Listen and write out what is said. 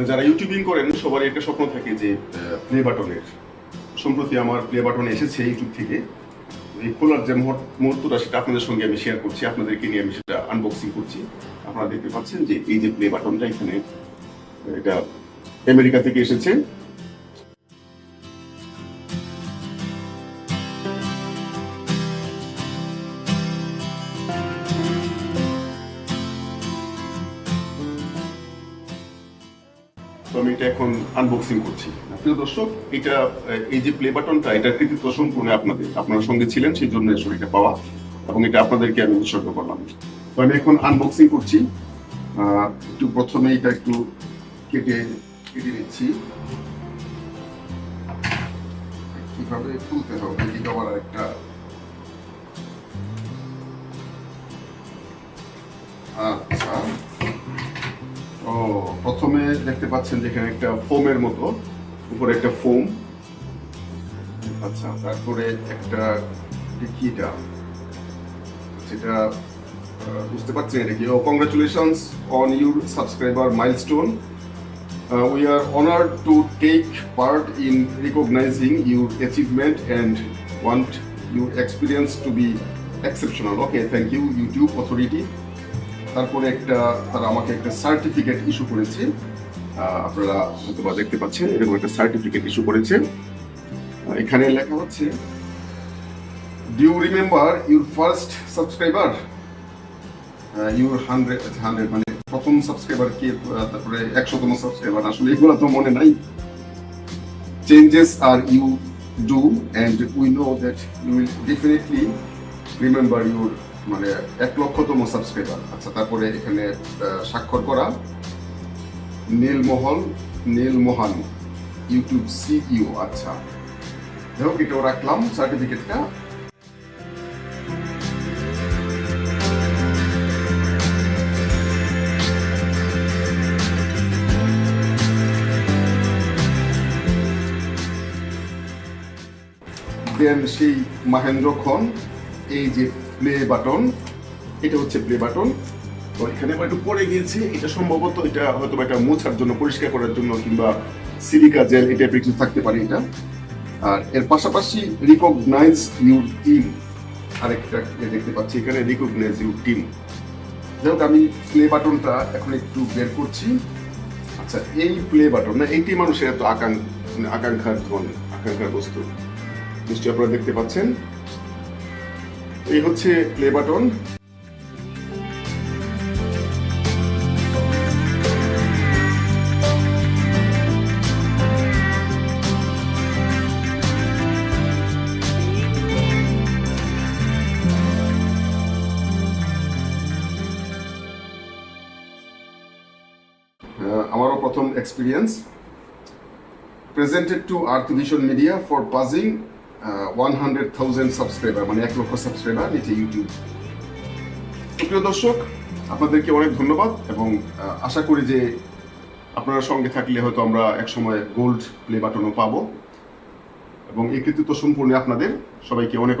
যারা ইউটিউবিং করেন সবারই একটা স্বপ্ন থাকে যে প্লে বাটনের সম্প্রতি আমার প্লে বাটন এসেছে ইউটিউব থেকে। এই খোলার যে মুহূর্ত- মুহূর্তটা সেটা আপনাদের সঙ্গে আমি শেয়ার করছি, আপনাদেরকে নিয়ে আমি সেটা আনবক্সিং করছি। আপনারা দেখতে পাচ্ছেন যে, এই যে প্লে বাটনটা এখানে, এটা আমেরিকা থেকে এসেছে। তো আমি এটা এখন আনবক্সিং করছি। প্রিয় দর্শক, এটা এই যে প্লে বাটনটা এটা কৃতিত্ব সম্পূর্ণ আপনাদের। আপনারা সঙ্গে ছিলেন সেই জন্য আসলে এটা পাওয়া এবং এটা আপনাদেরকে আমি উৎসর্গ করলাম। তো আমি এখন আনবক্সিং করছি। একটু প্রথমে এটা একটু কেটে কেটে নিচ্ছি। কীভাবে খুলতে হবে? একটা আচ্ছা। ও, প্রথমে দেখতে পাচ্ছেন যেখানে একটা ফোমের মতো, উপরে একটা ফোম। আচ্ছা তারপরে একটা, এটা কি এটা? সেটা বুঝতে পারছেন এটা কি? ও congratulations on your subscriber milestone we are honoured to take part in recognizing your achievement and want your experience to be exceptional okay thank you YouTube authority তারপরে একটা, তারা আমাকে একটা সার্টিফিকেট ইস্যু করেছে। আপনারা হয়তো বা দেখতে পাচ্ছেন, এরকম একটা সার্টিফিকেট ইস্যু করেছে। এখানে লেখা হচ্ছে do you remember your first subscriber your hundred hundred মানে প্রথম সাবস্ক্রাইবার কে তারপরে একশোতম সাবস্ক্রাইবার আসলে এগুলো তো মনে নাই। Changes are you do and we know that you will definitely remember your মানে এক লক্ষতম সাবস্ক্রাইবার আচ্ছা তারপরে এখানে স্বাক্ষর করা। নীলমহল নীলমোহন ইউটিউব সিইও আচ্ছা যাই হোক, এটাও রাখলাম সার্টিফিকেটটা দেন সেই মাহেন্দ্র খন এই যে প্লে বাটন এটা হচ্ছে প্লে বাটন তো এখানে একটু পড়ে গিয়েছে, এটা সম্ভবত এটা হয়তো এটা মোছার জন্য, পরিষ্কার করার জন্য কিংবা সিলিকা জেল এই টাইপের কিছু থাকতে পারে এটা। আর এর পাশাপাশি রিকগনাইজ ইউর টিম আরেকটা দেখতে পাচ্ছি এখানে রিকগনাইজ ইউর টিম যাই আমি প্লে বাটনটা এখন একটু বের করছি। আচ্ছা এই প্লে বাটন না, এইটি মানুষের এত মানে আকাঙ্ক্ষার ধন আকাঙ্ক্ষার বস্তু। নিশ্চয়ই আপনারা দেখতে পাচ্ছেন। এই হচ্ছে প্লে বাটন আমারও প্রথম experience presented to earth vision media for passing one hundred thousand subscriber মানে এক লক্ষ সাবস্ক্রাইবার নিচে ইউটিউব প্রিয় দর্শক, আপনাদেরকে অনেক ধন্যবাদ এবং আশা করি যে আপনারা সঙ্গে থাকলে হয়তো আমরা একসময় গোল্ড প্লে বাটনও পাবো। এবং এই কৃতিত্ব সম্পূর্ণ আপনাদের সবাইকে অনেক